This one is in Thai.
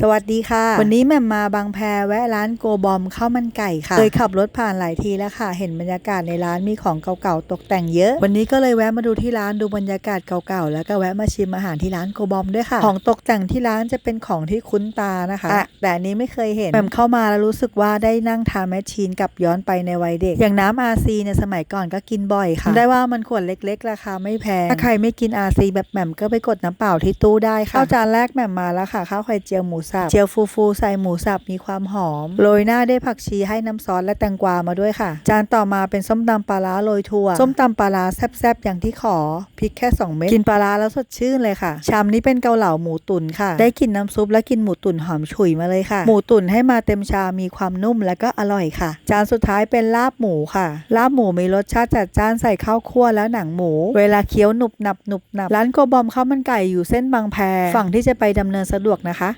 สวัสดีค่ะ วันนี้แหม่มมาบางแพแวะร้านโกบอมข้าวมันไก่ค่ะเคยขับรถผ่านหลายทีแล้วค่ะ เห็นบรรยากาศในร้านมีของเก่าๆตกแต่งเยอะ วันนี้ก็เลยแวะมาดูที่ร้านดูบรรยากาศเก่าๆแล้วก็แวะมาชิมอาหารที่ร้านโกบอมด้วยค่ะ ของตกแต่งที่ร้านจะเป็นของที่คุ้นตานะคะอะแต่อันนี้ไม่เคยเห็นแหม่มเข้ามาแล้วรู้สึกว่าได้นั่งทานแมชชีนกลับย้อนไปในวัยเด็ก อย่างน้ำอาซีเนี่ยสมัยก่อนก็กินบ่อยค่ะได้ว่ามันขวดเล็ก ๆ ราคาไม่แพงถ้าใครไม่กินอาซีแบบแหม่มก็ไปกดน้ำเปล่าที่ตู้ได้ค่ะข้าวจานแรกแหม่มมาแล้วค่ะข้าวไข่เจียวหมูสับเจียวฟูฟูใส่หมูสับมีความหอม โรยหน้าด้วยผักชีให้น้ำซอสและแตงกวามาด้วยค่ะ จานต่อมาเป็นส้มตำปลาร้าโรยถั่ว ส้มตำปลาร้าแซ่บๆอย่างที่ขอพริกแค่2เม็ดกินปลาร้าแล้วสดชื่นเลยค่ะ ชามนี้เป็นเกาเหลาหมูตุ๋นค่ะ ได้กลินน้ำซุปและกินหมูตุ๋นหอมฉุยมาเลยค่ะ หมูตุ๋นให้มาเต็มชามมีความนุ่มและก็อร่อยค่ะ จานสุดท้ายเป็นลาบหมูค่ะ ลาบหมูมีรสชาติจัดจ้านใส่ข้าวคั่วและหนังหมู เวลาเคี้ยวหนุบหนับหนุบหนับร้านโกบอมข้าวมันไก่อยู่เส้นบางแพฝั่งที่จะไปดำเนินสะดวกนะคะ